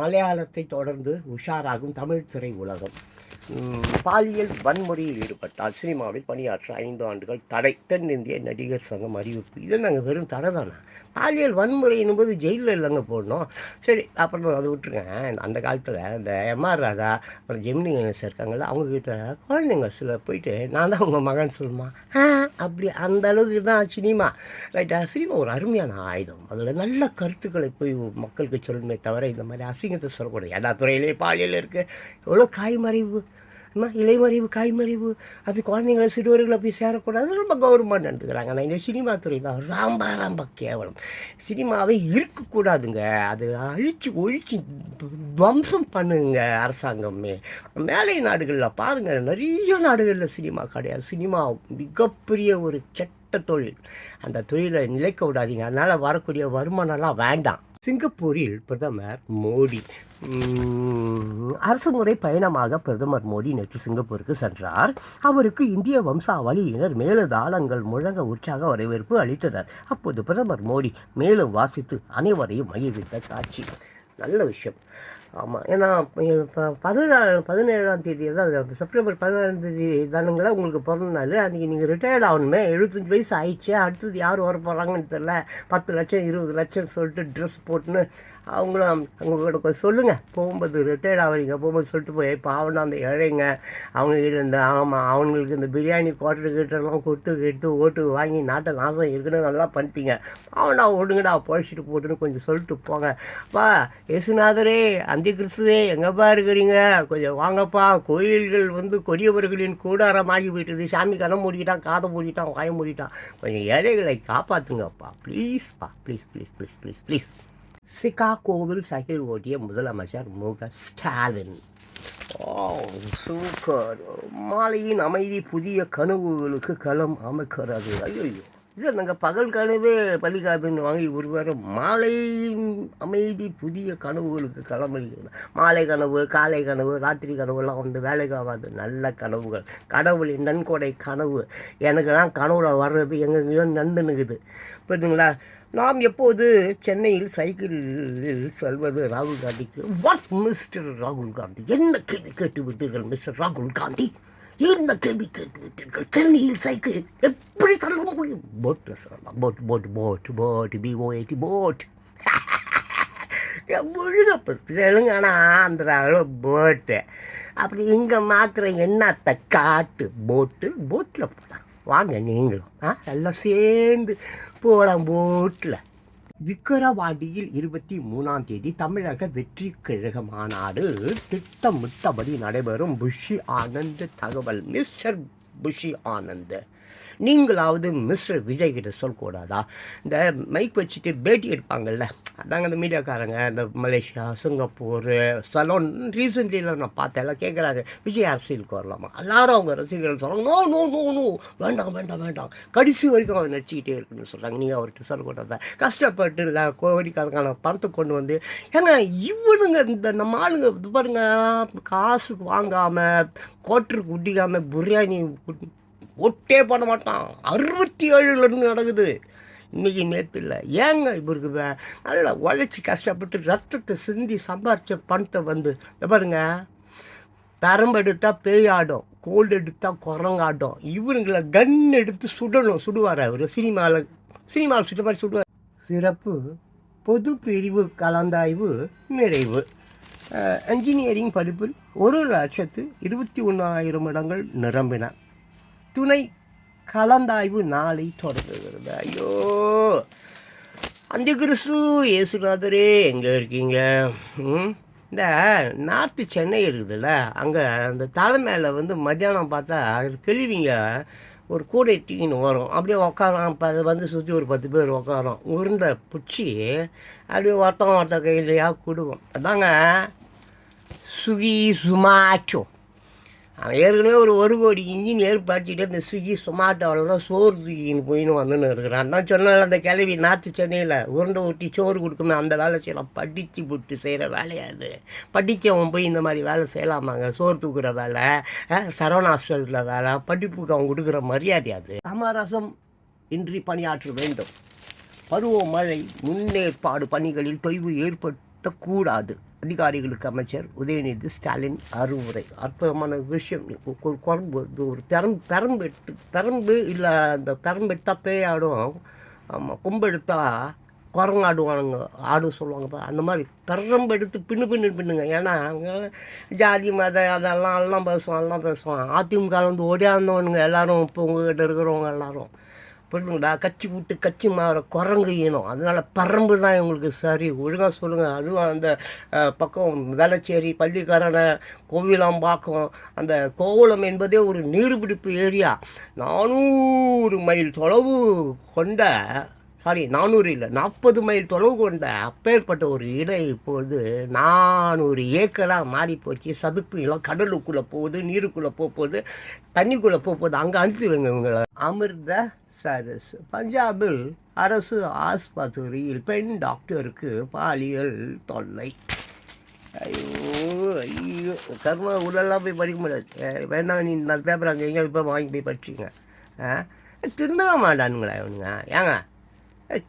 மலையாளத்தை தொடர்ந்து உஷாராகும் தமிழ் திரை உலகம் பாலியல் வன்முறையில் ஈடுபட்டால் சினிமாவில் பணியாற்ற ஐந்து ஆண்டுகள் தடை. தென்னிந்திய நடிகர் சங்கம் அறிவிப்பு. இது நாங்கள் வெறும் தடை தானே? பாலியல் வன்முறை என்பது ஜெயிலில் இல்லைங்க போடணும். சரி அப்புறம் அதை விட்டுருங்க. அந்த காலத்தில் இந்த எம்ஆர் ராதா அப்புறம் ஜெமினி கணேசன் இருக்காங்கல்ல அவங்கக்கிட்ட குழந்தைங்க சில போயிட்டு நான் தான் உங்கள் மகன் சொல்லுமா? ஆ அப்படி. அந்த அளவுக்கு தான் சினிமா. ரைட்டா சினிமா ஒரு அருமையான ஆயுதம். அதில் நல்ல கருத்துக்களை போய் மக்களுக்கு சொல்லணுமே தவிர இந்த மாதிரி அசிங்கத்தை சொல்லக்கூடாது. எல்லா துறையிலேயே பாலியல் இருக்குது எவ்வளோ காய்மறைவு இலைமறைவு காய்மறைவு அது குழந்தைங்களை சிறுவர்களை போய் சேரக்கூடாது. ரொம்ப கௌரவமாக நடந்துக்கிறாங்க. ஆனால் இந்த சினிமா துறை தான். ரொம்ப ரொம்ப கேவலம். சினிமாவே இருக்கக்கூடாதுங்க. அது அழிச்சு ஒழிச்சு துவம்சம் பண்ணுங்க அரசாங்கமே. மேலை நாடுகளில் பாருங்கள் நிறைய நாடுகளில் சினிமா கிடையாது. சினிமா மிகப்பெரிய ஒரு கெட்ட தொழில். அந்த தொழிலை நிலைக்க விடாதீங்க. அதனால் வரக்கூடிய வருமானம்லாம் வேண்டாம். சிங்கப்பூரில் பிரதமர் மோடி அரசு அரசுமுறை பயணமாக பிரதமர் மோடி நேற்று சிங்கப்பூருக்கு சென்றார். அவருக்கு இந்திய வம்சாவளியினர் மேலதாளங்கள் முழங்க உற்சாக வரவேற்பு அளித்தனர். அப்போது பிரதமர் மோடி மேலும் வாசித்து அனைவரையும் மகிழ்வித்த காட்சி. நல்ல விஷயம். ஆமாம் ஏன்னா இப்போ பதினேழு பதினேழாம் தேதி தான் செப்டம்பர் பதினேழாம் தேதி தானுங்களா உங்களுக்கு பிறந்த நாள். அன்றைக்கி நீங்கள் ரிட்டையர்ட் ஆகணுமே. எழுபத்தஞ்சி வயசு ஆயிடுச்சு. அடுத்தது யார் வர போகிறாங்கன்னு தெரில பத்து லட்சம் இருபது லட்சம் சொல்லிட்டு ட்ரெஸ் போட்டுன்னு அவங்களும் அவங்களோட கொஞ்சம் சொல்லுங்கள் போகும்போது ரிட்டையர்ட் ஆகிறீங்க போகும்போது சொல்லிட்டு போய் பாவனா அந்த ஏழைங்க அவங்க கிட்ட இந்த ஆமாம் அவங்களுக்கு இந்த பிரியாணி குவாட்டர் கீட்டர்லாம் கொடுத்து கெடுத்து ஓட்டு வாங்கி நாட்டை நாசம் இருக்குன்னு நல்லா பண்ணிட்டீங்க. பாவனா ஓடுங்கடா பொழைச்சிட்டு போட்டுன்னு கொஞ்சம் சொல்லிட்டு போங்க. வா யேசுநாதரே அந்தி கிறிஸ்துவே எங்கப்பா இருக்கிறீங்க? கொஞ்சம் வாங்கப்பா. கோயில்கள் வந்து கொடியவர்களின் கூடாரமாகி போயிட்டுது. சாமி கண்ணை மூடிக்கிட்டான் காதை மூடிட்டான் வாய மூடிட்டான். கொஞ்சம் ஏழைகளை காப்பாற்றுங்கப்பா ப்ளீஸ்ப்பா please please please please please சிகாகோவில் cycle ஓட்டிய முதலமைச்சர் மு க. ஸ்டாலின். ஓ சூப்பர். மாலையின் அமைதி புதிய கனவுகளுக்கு களம் அமைக்கிறது. ஐயோ இது நாங்கள் பகல் கனவே பள்ளிக்காப்பின்னு வாங்கி ஒரு வாரம் மாலையின் அமைதி புதிய கனவுகளுக்கு களம் மாலை கனவு காலை கனவு ராத்திரி கனவுலாம் வந்து வேலைக்கு ஆகாது. நல்ல கனவுகள். கடவுளின் நன்கொடை கனவு. எனக்குலாம் கனவுல வர்றது. எங்கெங்கேயோ நந்துனுக்குது புரியுதுங்களா நாம் எப்போது சென்னையில் சைக்கிளில் செல்வது ராகுல் காந்திக்கு? வாட் மிஸ்டர் ராகுல் காந்தி? என்ன கேள்வி கேட்டு விட்டீர்கள் மிஸ்டர் ராகுல் காந்தி? என்ன கேள்வி கேட்டு விட்டீர்கள்? சென்னையில் சைக்கிள் எப்படி சொல்ல முடியும்? போட்டில் சொல்லலாம். Boat boat boat boat B O A T boat முழுக Telangana ஆந்திராவில் போட்டு அப்படி இங்கே மாத்திரம் என்னத்தை காட்டு? போட்டு போட்டில் போகலாம் வாங்க நீங்களும். ஆ எல்லாம் சேர்ந்து போகலாம் போட்டில். விக்கிரவாண்டியில் இருபத்தி மூணாம் தேதி தமிழக வெற்றி கழக மாநாடு திட்டமிட்டபடி நடைபெறும் புஷி ஆனந்த் தகவல் மிஸ்டர் புஷி ஆனந்த். நீங்களாவது மிஸ்டர் விஜய் கிட்ட சொல்லக்கூடாதா? இந்த மைக் வச்சுட்டு பேட்டி எடுப்பாங்கல்ல? அதாங்க இந்த மீடியாக்காரங்க இந்த மலேசியா சிங்கப்பூர் சலோன் ரீசெண்ட்லியில் நான் பார்த்தேன். எல்லாம் கேட்குறாங்க விஜய் அரசியலுக்கு வரலாமா? எல்லாரும் அவங்க ரசிகர்கள் சொல்கிறாங்க நோ நோ நோ நோ வேண்டாம் வேண்டாம் வேண்டாம். கடைசி வரைக்கும் அவர் நடிச்சுக்கிட்டே இருக்குன்னு சொல்கிறாங்க நீங்கள் அவர்கிட்ட சொல்லக்கூடாதா? கஷ்டப்பட்டு இல்லை கோடிக்கணக்கான பணத்தை கொண்டு வந்து ஏங்க இவனுங்க இந்த நம்ம ஆளுங்க இது பாருங்க காசு வாங்காமல் கோட்டருக்கு குட்டிக்காமல் பிரியாணி ஒட்டே பண்ண மாட்டான். அறுபத்தி ஏழுலேருந்து நடக்குது. இன்றைக்கி நேற்று இல்லை. ஏங்க இவருக்கு நல்லா உழைச்சி கஷ்டப்பட்டு ரத்தத்தை சிந்தி சம்பாரித்த பணத்தை வந்து இதை பாருங்க. பெரம்பு எடுத்தால் பேய் ஆடும் கோல்டு எடுத்தால் குரங்காட்டும் இவனுங்களை கன் எடுத்து சுடணும் சுடுவார் அவர். சினிமாவில் சினிமாவில் சுட்ட மாதிரி சுடுவார். சிறப்பு பொது பிரிவு கலந்தாய்வு நிறைவு. இன்ஜினியரிங் படிப்பில் ஒரு லட்சத்து இருபத்தி ஒன்றாயிரம் இடங்கள் நிரம்பின. துணை கலந்தாய்வு நாளை தொடங்குகிறது. ஐயோ! அந்த கிறிஸ்து இயேசுநாதரே எங்கே இருக்கீங்க? இந்த நார்த்து சென்னை இருக்குதுல்ல அங்கே அந்த தலை மேலே வந்து மத்தியானம் பார்த்தா அது கிழிவிங்க. ஒரு கூடை தூக்கின்னு வரும். அப்படியே உக்காரோம் இப்போ அதை வந்து சுற்றி ஒரு பத்து பேர் உக்காரோம் உருண்டை பிடிச்சி அப்படியே ஒருத்தன் ஒருத்த கையிலையாக கொடுக்கும் அதாங்க சுகி சுமாச்சும் அவன் ஏற்கனவே ஒரு ஒரு கோடி இன்ஜின் ஏற்பாட்டிட்டு இந்த ஸ்விக்கி சொமாட்டோவில் தான் சோறு தூக்கின்னு போயின்னு வந்துன்னு இருக்கிறான். நான் சொன்னேன் அந்த கிளவி நார்த்து சென்னையில் உருண்டை ஊட்டி சோறு கொடுக்கணும் அந்த வேலை செய்யலாம். படித்து புட்டு செய்கிற வேலையா அது படித்தவன் போய் இந்த மாதிரி வேலை செய்யலாமாங்க? சோறு தூக்குற வேலை சரவண ஹாஸ்டலில் வேலை படிப்புக்கு அவன் கொடுக்குற மரியாதையாது சமரசம் இன்றி பணியாற்ற வேண்டும். பருவமழை முன்னேற்பாடு பணிகளில் தொய்வு ஏற்படக்கூடாது அதிகாரிகளுக்கு அமைச்சர் உதயநிதி ஸ்டாலின் அறிவுரை. அற்புதமான விஷயம். ஒரு குரம்பு இது ஒரு பெரம் பெரம்பெட்டு பெரம்பு இல்லை அந்த பெரம்பு பேயாடும். ஆடும் ஆமாம் கொம்பு எடுத்தால் குரங்கு ஆடுவானுங்க. ஆடு சொல்லுவாங்க அந்த மாதிரி பெரம்பு எடுத்து பின்னு பின்னு பின்னுங்க. ஏன்னா அவங்க ஜாதி மத அதெல்லாம் எல்லாம் பேசுவான் எல்லாம் பேசுவான். அதிமுக வந்து ஓடியாந்தவனுங்க எல்லோரும் இப்போ உங்ககிட்ட இருக்கிறவங்க எல்லோரும். புரியுதுங்களா கச்சி விட்டு கச்சி மாற குரங்கு ஈனம். அதனால் பரம்பு தான் இவங்களுக்கு சரி. ஒழுங்காக சொல்லுங்கள் அதுவும் அந்த பக்கம் பக்கம் வேளச்சேரி கோவிலாம் கோவிலாம்பாக்கம் அந்த கோவலம் என்பதே ஒரு நீர்பிடிப்பு ஏரியா. நானூறு மைல் தொலைவு கொண்ட சாரி நானூறு இல்லை. நாற்பது மைல் தொலைவு கொண்ட அப்பேற்பட்ட ஒரு இடம் இப்பொழுது நானூறு ஏக்கராக மாறி போச்சு. சதுப்பு நிலம் கடலுக்குள்ளே போகுது நீருக்குள்ளே போக போகுது தண்ணிக்குள்ளே போக போகுது. அங்கே அனுப்பி வைங்க இவங்களை. அமிர்த சரஸ். பஞ்சாபில் அரசு ஆஸ்பத்திரியில் பெண் டாக்டருக்கு பாலியல் தொல்லை. ஐயோ ஐயோ. கர்ம உள்ளெல்லாம் போய் படிக்க முடியாது வேணாம் நீ இந்த பேப்பர் அங்கே எங்கே இப்போ வாங்கி போய் படிச்சிங்க ஆ? மாட்டானுங்களா இவனுங்க? ஏங்க?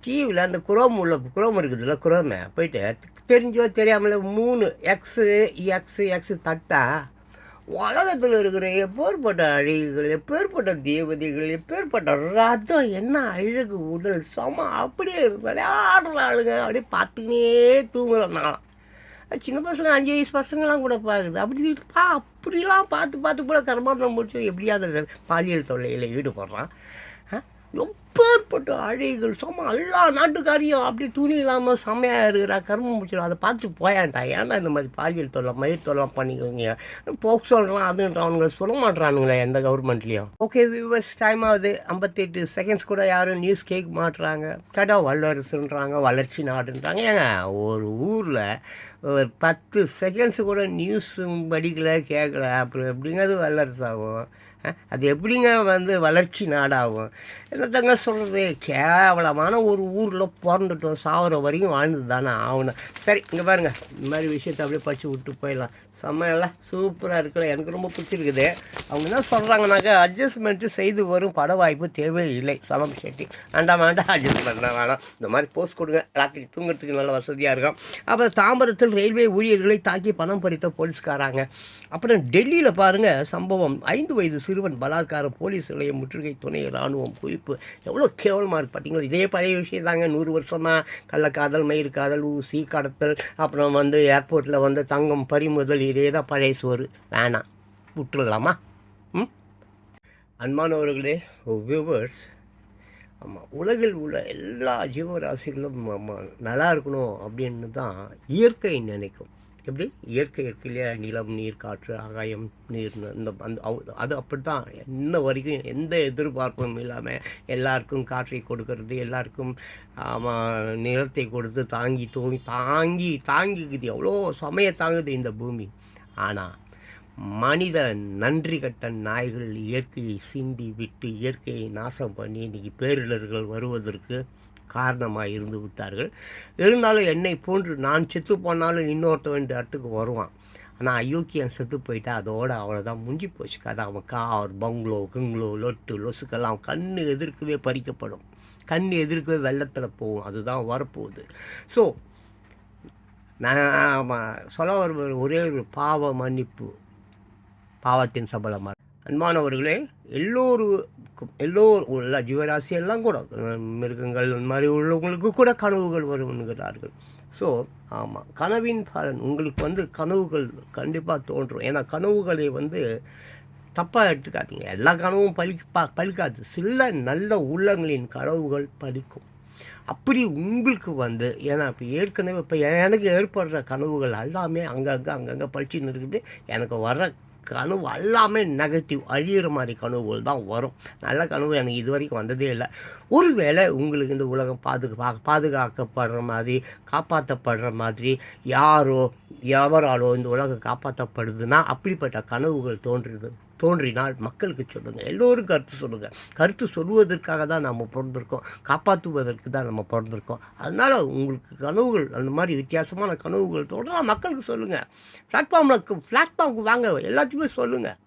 டிவியில் அந்த குரோம் உள்ள குரோம் இருக்குதுல்ல குரோமே போயிட்டு தெரிஞ்சோ தெரியாமல மூணு எக்ஸு எக்ஸு எக்ஸு தட்டா உலகத்தில் இருக்கிற எப்பேற்பட்ட அழகுகள் எப்பேற்பட்ட தேவதைகள் எப்பேற்பட்ட ரதம் என்ன அழகு உடல் சம அப்படியே விளையாடுற ஆளுங்க அப்படியே பார்த்துக்கினே தூங்குறேன் நான். சின்ன பசங்க அஞ்சு வயசு பசங்களாம் கூட பார்க்குது. அப்படி பா அப்படிலாம் பார்த்து பார்த்து கூட கர்மாந்தம் முடிச்சு எப்படியாவது பாலியல் தொல்லையில் ஈடுபடுறான். எப்பேற்பட்ட அழைகள் சும்மா எல்லா நாட்டுக்காரியும் அப்படி துணி இல்லாமல் செம்மையாக இருக்கிறா கரும்பு முடிச்சிடும் அதை பார்த்து போயான்டா. ஏன்டா இந்த மாதிரி பாலியல் தொல்லை மயிர் தொல்லாம் பண்ணிக்குவீங்க போக் சொல்கிறான் அதுன்றவனுங்க சொல்ல மாட்டுறானுங்களே எந்த கவர்மெண்ட்லேயும். ஓகே விவர்ஸ் டைம் ஆகுது. ஐம்பத்தெட்டு செகண்ட்ஸ் கூட யாரும் நியூஸ் கேட்க மாட்டுறாங்க. கேட்டால் வல்லரசுன்றாங்க வளர்ச்சி நாடுன்றாங்க. ஏங்க ஒரு ஊரில் ஒரு பத்து செகண்ட்ஸ் கூட நியூஸ் படிக்கல கேட்கல அப்புறம் அப்படிங்கிறது வல்லரசாகும்? வல்லரசு ஆகும் அது எப்படிங்க வந்து வளர்ச்சி நாடாகும்? என்னத்தங்க சொல்கிறது கேவலமான ஒரு ஊரில் பிறந்துட்டோம். சாவர வரைக்கும் வாழ்ந்து தானே ஆகணும். சரி இங்கே பாருங்கள் இந்த மாதிரி விஷயத்தை அப்படியே படித்து விட்டு போயிடலாம். செம்மையெல்லாம் சூப்பராக இருக்குல்ல. எனக்கு ரொம்ப பிடிச்சிருக்குது அவங்க என்ன சொல்கிறாங்கனாக்கா அட்ஜஸ்ட்மெண்ட்டு செய்து வரும் பட வாய்ப்பு தேவையில்லை. சமம் ஷெட்டி. வேண்டாம் வேண்டாம். அட்ஜஸ்ட்மெண்ட் வேணாம். இந்த மாதிரி போஸ்ட் கொடுங்க. ராத்திரி தூங்குறதுக்கு நல்ல வசதியாக இருக்கும். அப்புறம் தாம்பரத்தில் ரயில்வே ஊழியர்களை தாக்கி பணம் பறித்த போலீஸ்காராங்க. அப்புறம் டெல்லியில் பாருங்கள் சம்பவம். ஐந்து வயது சிறுவன் பலாத்காரம் போலீஸ் நிலையம் முற்றுகை துணை இராணுவம் குவிப்பு எவ்வளோ கேவலமாக இருக்கு பார்த்தீங்களா? இதே பழைய விஷயம் தாங்க. நூறு வருஷமாக கள்ளக்காதல் மயிர்காதல் ஊசி கடத்தல் அப்புறம் வந்து ஏர்போர்ட்டில் வந்து தங்கம் பறிமுதல் இதே தான் பழைய சோறு. வேணாம். விட்டுடலாமா ம்? அன்பானவர்களே வியூவர்ஸ் ஆமாம் உலகில் உள்ள எல்லா ஜீவராசிகளும் ஆமாம் நல்லா இருக்கணும் அப்படின்னு தான் இயற்கை நினைக்கும். எப்படி? இயற்கை இருக்கு நிலம் நீர் காற்று ஆகாயம் நீர் இந்த அந்த அவ- அது அப்படி தான் இன்ன வரைக்கும் எந்த எதிர்பார்ப்பும் இல்லாமல் எல்லாருக்கும் காற்றை கொடுக்கறது எல்லாருக்கும் ஆமாம் நிலத்தை கொடுத்து தாங்கி தூங்கி தாங்கி தாங்கிக்குது. எவ்வளோ சமய தாங்குது இந்த பூமி. ஆனால் மனித நன்றி கட்ட நாய்கள் இயற்கையை சிண்டி விட்டு இயற்கையை நாசம் பண்ணி இன்றைக்கி பேரிடர்கள் வருவதற்கு காரணமாக இருந்து விட்டார்கள். இருந்தாலும் என்னை போன்று நான் செத்து போனாலும் இன்னொருத்தவன் இந்த இடத்துக்கு வருவான். ஆனால் அயோக்கியன் செத்து போயிட்டா அதோட அவ்வளோதான் முடிஞ்சு போச்சு. கதை அவன் கார் பங்களோ கிங்களோ லொட்டு லொசுக்கெல்லாம் அவன் எதிர்க்கவே பறிக்கப்படும். கண் எதிர்க்கவே வெள்ளத்தில் போகும். அதுதான் வரப்போகுது. ஸோ நான் சொல்ல வருவது ஒரே ஒரு பாவ மன்னிப்பு. பாவத்தின் சபலமாக அன்பானவர்களே எல்லோருக்கும் எல்லோர் உள்ள ஜீவராசி எல்லாம் கூட மிருகங்கள் இந்த மாதிரி உள்ளவங்களுக்கு கூட கனவுகள் வருங்கிறார்கள் ஸோ ஆமாம் கனவின் பலன் உங்களுக்கு வந்து கனவுகள் கண்டிப்பாக தோன்றும். ஏன்னா கனவுகளை வந்து தப்பாக எடுத்துக்காதீங்க. எல்லா கனவும் பலிப்பா பலிக்காது சில நல்ல உள்ளங்களின் கனவுகள் பலிக்கும் அப்படி உங்களுக்கு வந்து ஏன்னா இப்போ ஏற்கனவே இப்போ எனக்கு ஏற்படுற கனவுகள் எல்லாமே அங்கங்கே அங்கங்கே பளிச்சுன்னு இருக்குது. எனக்கு வர்ற கனவு எல்லாமே நெகட்டிவ் அழியிற மாதிரி கனவுகள் தான் வரும். நல்ல கனவு எனக்கு இது வரைக்கும் வந்ததே இல்லை. ஒருவேளை உங்களுக்கு இந்த உலகம் பாதுகா பாதுகாக்கப்படுற மாதிரி காப்பாற்றப்படுற மாதிரி யாரோ எவராலோ இந்த உலகம் காப்பாற்றப்படுதுன்னா அப்படிப்பட்ட கனவுகள் தோன்றுது. தோன்றினால் மக்களுக்கு சொல்லுங்கள் எல்லோரும் கருத்து சொல்லுங்கள் கருத்து சொல்லுவதற்காக தான் நம்ம பிறந்திருக்கோம் காப்பாற்றுவதற்கு தான் நம்ம பிறந்திருக்கோம். அதனால் உங்களுக்கு கனவுகள் அந்த மாதிரி வித்தியாசமான கனவுகள் தோன்றலாம் மக்களுக்கு சொல்லுங்கள் பிளாட்ஃபார்மில் பிளாட்ஃபார்முக்கு வாங்க எல்லாத்தையுமே சொல்லுங்கள்